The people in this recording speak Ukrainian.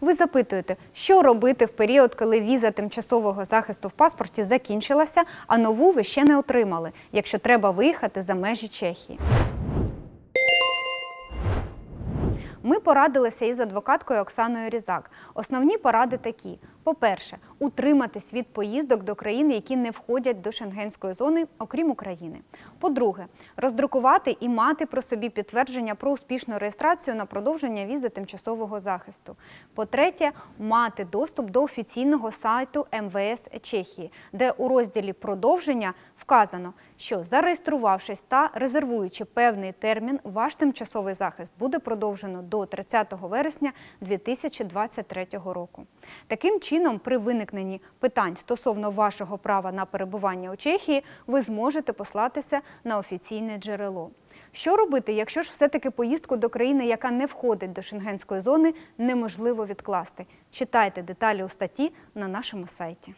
Ви запитуєте, що робити в період, коли віза тимчасового захисту в паспорті закінчилася, а нову ви ще не отримали, якщо треба виїхати за межі Чехії. Ми порадилися із адвокаткою Оксаною Різак. Основні поради такі: по-перше, утриматись від поїздок до країн, які не входять до шенгенської зони, окрім України. По-друге, роздрукувати і мати про собі підтвердження про успішну реєстрацію на продовження візи тимчасового захисту. По-третє, мати доступ до офіційного сайту МВС Чехії, де у розділі продовження вказано, що зареєструвавшись та резервуючи певний термін, ваш тимчасовий захист буде продовжено до 30 вересня 2023 року. Таким чином, при виникненні питань стосовно вашого права на перебування у Чехії, ви зможете послатися на офіційне джерело. Що робити, якщо ж все-таки поїздку до країни, яка не входить до шенгенської зони, неможливо відкласти? Читайте деталі у статті на нашому сайті.